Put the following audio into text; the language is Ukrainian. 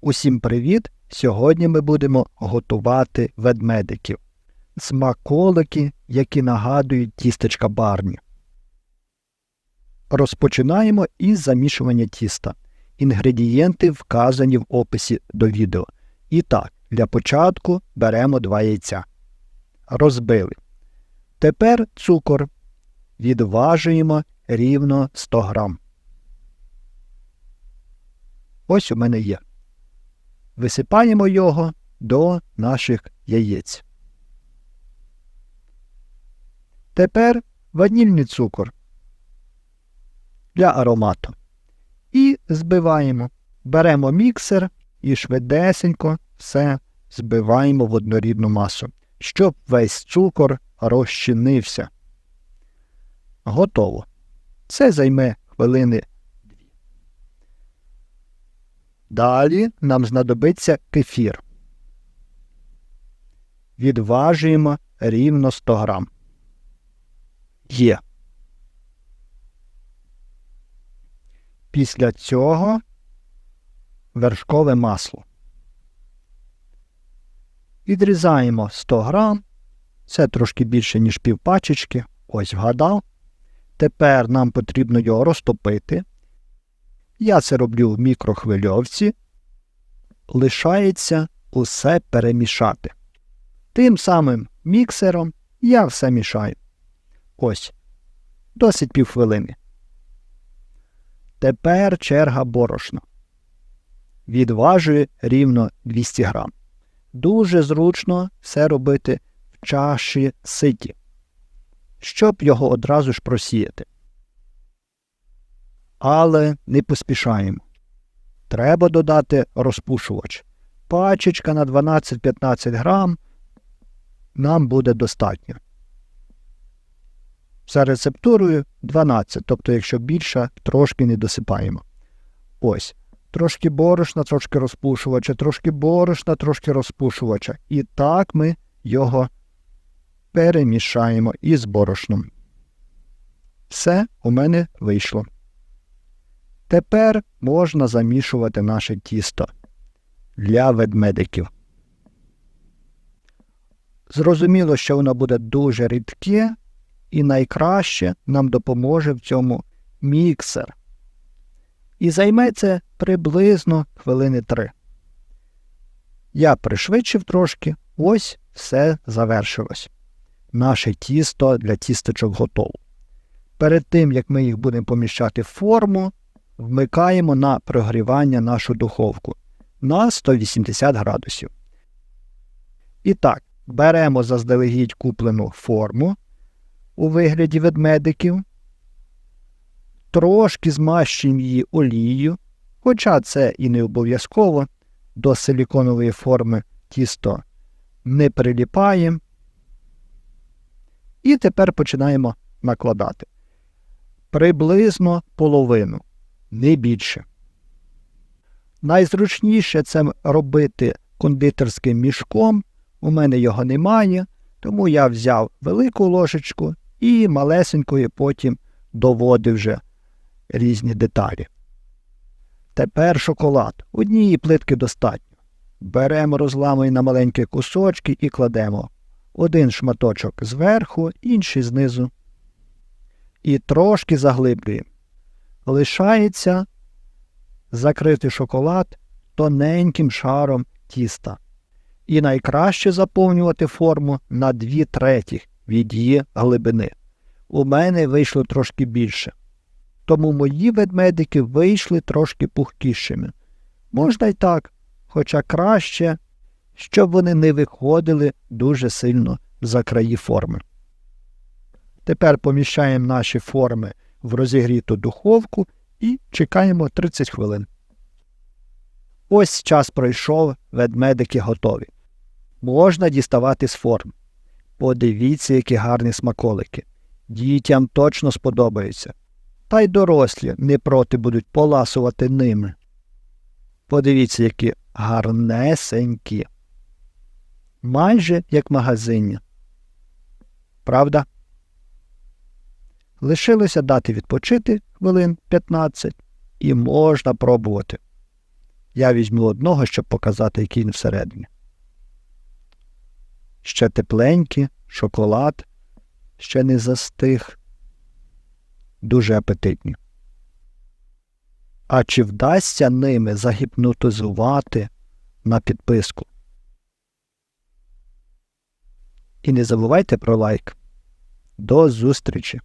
Усім привіт! Сьогодні ми будемо готувати ведмедиків. Смаколики, які нагадують тістечка барні. Розпочинаємо із замішування тіста. Інгредієнти вказані в описі до відео. І так, для початку беремо 2 яйця. Розбили. Тепер цукор. Відважуємо рівно 100 грам. Ось у мене є. Висипаємо його до наших яєць. Тепер ванільний цукор для аромату. І збиваємо. Беремо міксер і швидесенько все збиваємо в однорідну масу, щоб весь цукор розчинився. Готово. Це займе хвилини Далі нам знадобиться кефір. Відважуємо рівно 100 грам. Є. Після цього вершкове масло. Відрізаємо 100 грам. Це трошки більше, ніж півпачечки. Ось вгадав. Тепер нам потрібно його розтопити. Я це роблю в мікрохвильовці. Лишається усе перемішати. Тим самим міксером я все мішаю. Ось. Досить півхвилини. Тепер черга борошна. Відважую рівно 200 грам. Дуже зручно все робити в чаші ситі, щоб його одразу ж просіяти але не поспішаємо. Треба додати розпушувач. Пачечка на 12-15 грам нам буде достатньо. За рецептурою 12, тобто, якщо більше, трошки не досипаємо. Ось. Трошки борошна, трошки розпушувача, трошки борошна, трошки розпушувача. І так ми його перемішаємо із борошном. Все у мене вийшло. Тепер можна замішувати наше тісто для ведмедиків. Зрозуміло, що воно буде дуже рідке, і найкраще нам допоможе в цьому міксер. І займе це приблизно хвилини три. Я пришвидшив трошки, ось все завершилось. Наше тісто для тістечок готово. Перед тим, як ми їх будемо поміщати в форму, Вмикаємо на прогрівання нашу духовку на 180 градусів. І так, беремо заздалегідь куплену форму у вигляді ведмедиків, трошки змащуємо її олією, хоча це і не обов'язково, до силіконової форми тісто не приліпаємо. І тепер починаємо накладати приблизно половину не більше. Найзручніше це робити кондитерським мішком. У мене його немає, тому я взяв велику ложечку і малесенькою потім доводив вже різні деталі. Тепер шоколад. Однієї плитки достатньо. Беремо, розламуємо на маленькі кусочки і кладемо один шматочок зверху, інший знизу. І трошки заглиблюємо лишається закрити шоколад тоненьким шаром тіста. І найкраще заповнювати форму на 2 третіх від її глибини. У мене вийшло трошки більше. Тому мої ведмедики вийшли трошки пухкішими. Можна й так, хоча краще, щоб вони не виходили дуже сильно за краї форми. Тепер поміщаємо наші форми в розігріту духовку і чекаємо 30 хвилин. Ось час пройшов, ведмедики готові. Можна діставати з форм. Подивіться, які гарні смаколики. Дітям точно сподобаються. Та й дорослі не проти будуть поласувати ними. Подивіться, які гарнесенькі. Майже як магазині. Правда? Лишилося дати відпочити хвилин 15 і можна пробувати. Я візьму одного, щоб показати, який він всередині. Ще тепленькі, шоколад, ще не застиг. Дуже апетитні. А чи вдасться ними загіпнотизувати на підписку? І не забувайте про лайк. До зустрічі!